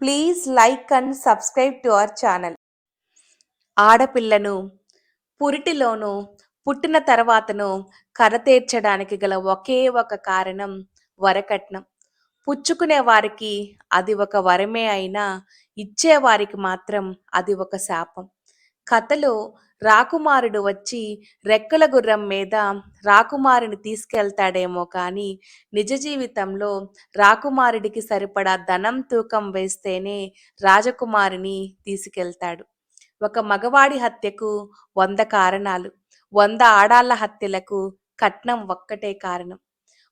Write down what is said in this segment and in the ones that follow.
Please like and subscribe to our channel ఆడపిల్లను పురిటిలోనూ పుట్టిన తర్వాతను కరతేర్చడానికి గల ఒకే ఒక కారణం వరకట్నం. పుచ్చుకునే వారికి అది ఒక వరమే అయినా ఇచ్చేవారికి మాత్రం అది ఒక శాపం. కథలో రాకుమారుడు వచ్చి రెక్కల గుర్రం మీద రాకుమారుని తీసుకెళ్తాడేమో కానీ నిజ జీవితంలో రాకుమారుడికి సరిపడా ధనం తూకం వేస్తేనే రాజకుమారిని తీసుకెళ్తాడు. ఒక మగవాడి హత్యకు వంద కారణాలు. వంద ఆడాళ్ళ హత్యలకు కట్నం ఒక్కటే కారణం.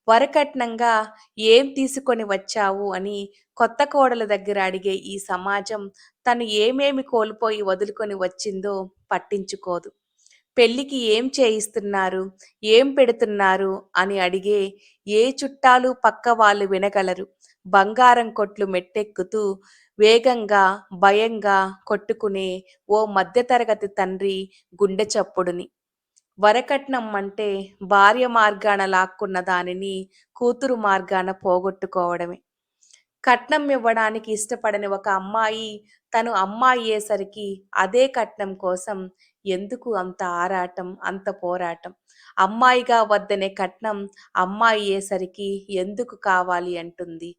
వరకట్నంగా ఏం తీసుకొని వచ్చావు అని కొత్త కోడల దగ్గర అడిగే ఈ సమాజం తను ఏమేమి కోల్పోయి వదులుకొని వచ్చిందో పట్టించుకోదు. పెళ్ళికి ఏం చేయిస్తున్నారు? ఏం పెడుతున్నారు? అని అడిగే ఏ చుట్టాలు పక్క వాళ్ళు వినగలరు. బంగారం కొట్లు మెట్టెక్కుతూ వేగంగా భయంగా కొట్టుకునే ఓ మధ్యతరగతి తండ్రి గుండె చప్పుడుని. వరకట్నం అంటే భార్య మార్గాన లాక్కున్న దానిని కూతురు మార్గాన పోగొట్టుకోవడమే. కట్నం ఇవ్వడానికి ఇష్టపడని ఒక అమ్మాయి తను అమ్మాయి అయ్యేసరికి అదే కట్నం కోసం ఎందుకు అంత ఆరాటం అంత పోరాటం? అమ్మాయిగా వద్దనే కట్నం అమ్మాయి అయ్యేసరికి ఎందుకు కావాలి అంటుంది.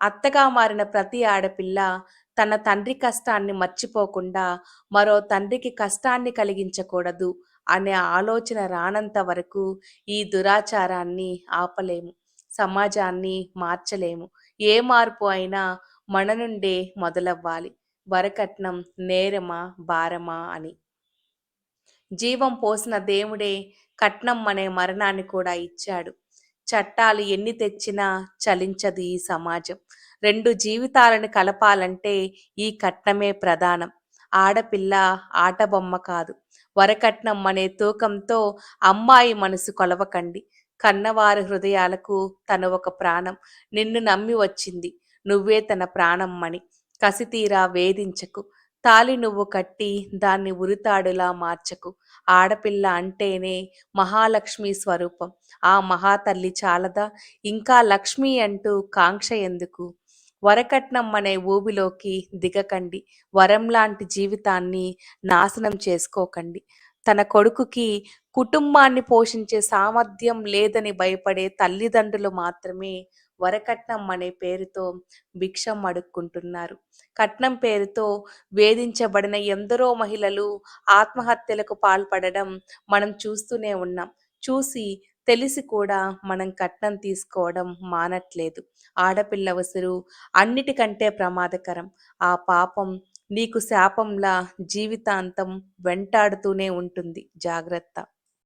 అత్తగా మారిన ప్రతి ఆడపిల్ల తన తండ్రి కష్టాన్ని మర్చిపోకుండా మరో తండ్రికి కష్టాన్ని కలిగించకూడదు అనే ఆలోచన రానంత వరకు ఈ దురాచారాన్ని ఆపలేము సమాజాన్ని మార్చలేము. ఏ మార్పు అయినా మన నుండే మొదలవ్వాలి. వరకట్నం నేరమా భారమా అని. జీవం పోసిన దేవుడే కట్నం అనే మరణాన్ని కూడా ఇచ్చాడు. చట్టాలు ఎన్ని తెచ్చినా చలించదు ఈ సమాజం. రెండు జీవితాలను కలపాలంటే ఈ కట్నమే ప్రధానం. ఆడపిల్ల ఆటబొమ్మ కాదు. వరకట్నం అనే తూకంతో అమ్మాయి మనసు కొలవకండి. కన్నవారి హృదయాలకు తను ఒక ప్రాణం. నిన్ను నమ్మి వచ్చింది. నువ్వే తన ప్రాణమ్మని. కసితీరా వేధించకు. తాలి నువ్వు కట్టి దాన్ని ఉరితాడులా మార్చకు. ఆడపిల్ల అంటేనే మహాలక్ష్మి స్వరూపం. ఆ మహాతల్లి చాలదా? ఇంకా లక్ష్మి అంటూ కాంక్ష ఎందుకు? వరకట్నం అనే ఊబిలోకి దిగకండి. వరం లాంటి జీవితాన్ని నాశనం చేసుకోకండి. తన కొడుకుకి కుటుంబాన్ని పోషించే సామర్థ్యం లేదని భయపడే తల్లిదండ్రులు మాత్రమే వరకట్నం అనే పేరుతో భిక్షం అడుక్కుంటున్నారు. కట్నం పేరుతో వేధించబడిన ఎందరో మహిళలు ఆత్మహత్యలకు పాల్పడడం మనం చూస్తూనే ఉన్నాం. చూసి తెలిసి కూడా మనం కట్నం తీసుకోవడం మానట్లేదు. ఆడపిల్ల ఉసురు అన్నిటికంటే ప్రమాదకరం. ఆ పాపం నీకు శాపంలా జీవితాంతం వెంటాడుతూనే ఉంటుంది. జాగ్రత్త.